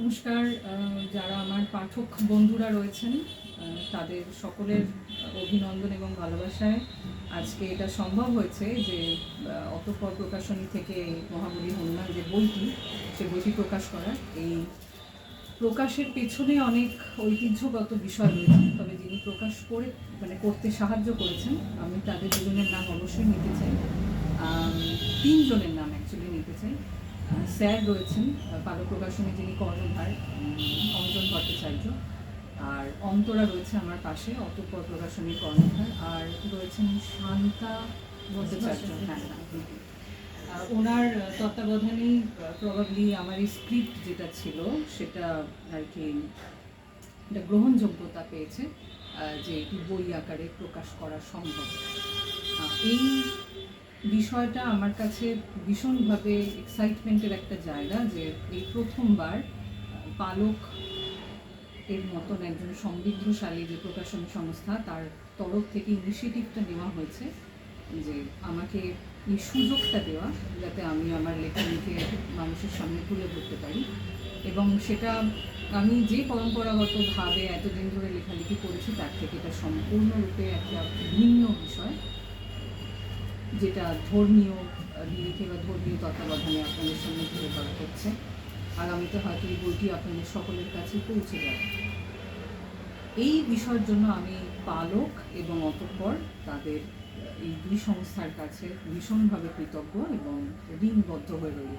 নমস্কার যারা আমার পাঠক বন্ধুরা রয়েছেন তাদের সকলের অভিনন্দন এবং ভালোবাসায় আজকে এটা সম্ভব হয়েছে যে অতঃপর প্রকাশনী থেকে মহাবলী হনুমান যে বইটি, সে বইটি প্রকাশ করা এই প্রকাশের পেছনে অনেক ঐতিহ্যগত বিষয় রয়েছে, তবে যিনি প্রকাশ করে মানে করতে সাহায্য করেছেন, আমি তাদের দুজনের নাম অবশ্যই নিতে চাই। তিনজনের নাম অ্যাকচুয়ালি নিতে চাই। স্যার রয়েছেন পালক প্রকাশনী যিনি কর্ণধার অঞ্জন ভট্টাচার্য। আর অন্তরা রয়েছে আমার পাশে অতঃপর প্রকাশনীর কর্ণধার। আর রয়েছেন শান্তা ভট্টাচার্য হ্যাঁ হ্যাঁ ওনার তত্ত্বাবধানেই প্রবাবলি আমার এই স্ক্রিপ্ট যেটা ছিল সেটা আর কি একটা গ্রহণযোগ্যতা পেয়েছে যে এটি বই আকারে প্রকাশ করা সম্ভব। এই বিষয়টা আমার কাছে ভীষণভাবে এক্সাইটমেন্টের একটা জায়গা যে এই প্রথমবার পালক এর মতন একজন সমৃদ্ধশালী যে প্রকাশনী সংস্থা, তার তরফ থেকে ইনিশিয়েটিভটা নেওয়া হয়েছে যে আমাকে এই সুযোগটা দেওয়া যাতে আমি আমার লেখা লিখে মানুষের সামনে তুলে ধরতে পারি। এবং সেটা আমি যে পরম্পরাগতভাবে এতদিন ধরে লেখালেখি করেছি, তার থেকে এটা সম্পূর্ণরূপে একটা ভিন্ন বিষয়। যেটা ধর্মীয় নিরিখে বা ধর্মীয় তত্ত্বাবধানে আপনাদের সামনে তুলে ধরা হচ্ছে। আগামীতে হয়তো এই বইটি আপনাদের সকলের কাছে পৌঁছে যাবে। এই বিষয়ের জন্য আমি পালক এবং অতঃপর তাদের, এই দুই সংস্থার কাছে ভীষণভাবে কৃতজ্ঞ এবং ঋণবদ্ধ হয়ে রইল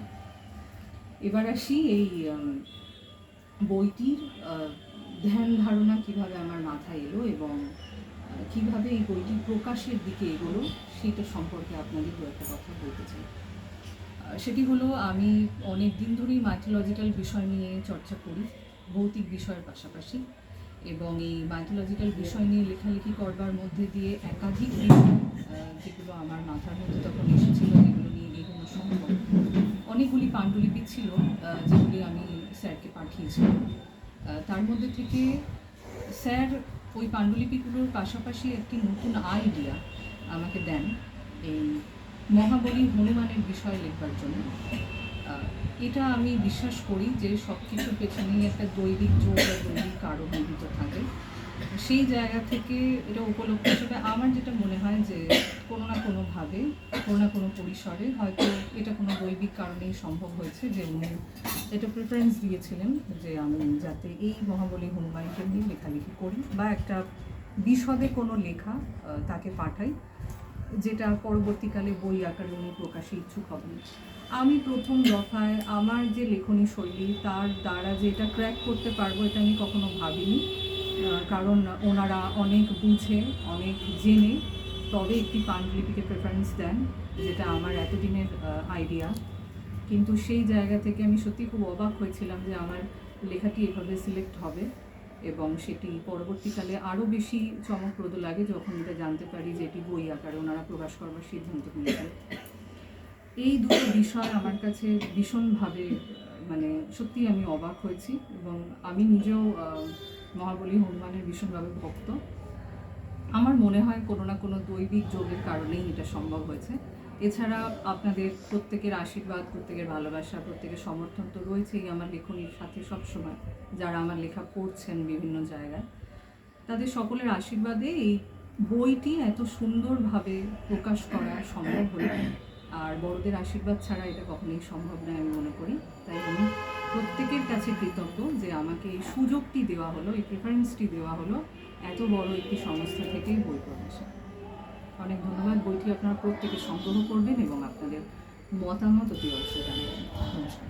এবার আসি এই বইটির ধ্যান ধারণা কীভাবে আমার মাথায় এলো এবং কীভাবে এই বইটি প্রকাশের দিকে এগোলো সেটা সম্পর্কে আপনাদের দু একটা কথা বলতে চাই। সেটি হলো, আমি অনেক দিন ধরেই মাইথোলজিক্যাল বিষয় নিয়ে চর্চা করি, ভৌতিক বিষয়ের পাশাপাশি এবং এই মাইথোলজিক্যাল বিষয় নিয়ে লেখালেখি করবার মধ্যে দিয়ে একাধিক যেগুলো আমার মাথার মধ্যে তখন এসেছিল যেগুলো নিয়ে এগোনো সম্ভব। অনেকগুলি পাণ্ডুলিপি ছিল যেগুলি আমি স্যারকে পাঠিয়েছিলাম। তার মধ্যে থেকে স্যার ওই পাণ্ডুলিপিগুলোর পাশাপাশি একটি নতুন আইডিয়া আমাকে দেন এই মহাবলী হনুমানের বিষয় লেখবার জন্য। এটা আমি বিশ্বাস করি যে সব কিছুর পেছনেই একটা দৈবিক জোর বা দৈবিক কারণ নিহিত থাকে। সেই জায়গা থেকে এটা উপলক্ষ হিসেবে আমার যেটা মনে হয় যে কোনো কোনোভাবে, কোনো না কোনো পরিসরে, হয়তো এটা কোনো দৈবিক কারণেই সম্ভব হয়েছে যে উনি এটা প্রেফারেন্স দিয়েছিলেন যে আমি যাতে এই মহাবলী হনুমানকে নিয়ে লেখালেখি করি বা একটা বিশদে কোনো লেখা তাকে পাঠাই, যেটা পরবর্তীকালে বই আকারে উনি প্রকাশে ইচ্ছুক হবেন। আমি প্রথম দফায় আমার যে লেখনী শৈলী, তার দ্বারা যে এটা ক্র্যাক করতে পারব, এটা আমি কখনো ভাবিনি কারণ ওনারা অনেক বুঝে, অনেক জেনে তবে একটি পাণ্ডুলিপিকে প্রেফারেন্স দেন, যেটা আমার এতদিনের আইডিয়া কিন্তু সেই জায়গা থেকে আমি সত্যি খুব অবাক হয়েছিলাম যে আমার লেখাটি এভাবে সিলেক্ট হবে এবং সেটি পরবর্তীকালে আরও বেশি চমকপ্রদ লাগে যখন এটা জানতে পারি যে এটি বই আকারে ওনারা প্রকাশ করবার সিদ্ধান্ত নিয়েছেন। এই দুটো বিষয় আমার কাছে ভীষণভাবে মানে সত্যি আমি অবাক হয়েছি এবং আমি নিজেও মহাবলী হনুমানের ভীষণভাবে ভক্ত। আমার মনে হয় কোনো না কোনো দৈবিক যোগের কারণেই এটা সম্ভব হয়েছে। এছাড়া আপনাদের প্রত্যেকের আশীর্বাদ, প্রত্যেকের ভালোবাসা, প্রত্যেকের সমর্থন তো রয়েছেই আমার লেখনীর সাথে সবসময়, যারা আমার লেখা পড়ছেন বিভিন্ন জায়গায়। তাদের সকলের আশীর্বাদে এই বইটি এত সুন্দরভাবে প্রকাশ করা সম্ভব হলো। আর বড়দের আশীর্বাদ ছাড়া এটা কখনোই সম্ভব নয় আমি মনে করি। এই সুযোগটি দেওয়া হলো, এই প্রেফারেন্সটি দেওয়া হলো এত বড় একটি সংস্থা থেকেই বই প্রকাশে। অনেক ধন্যবাদ, বইটি আপনারা প্রত্যেকে সংগ্রহ করবেন এবং আপনাদের মতামত অতি অবশ্যই জানাবেন। নমস্কার।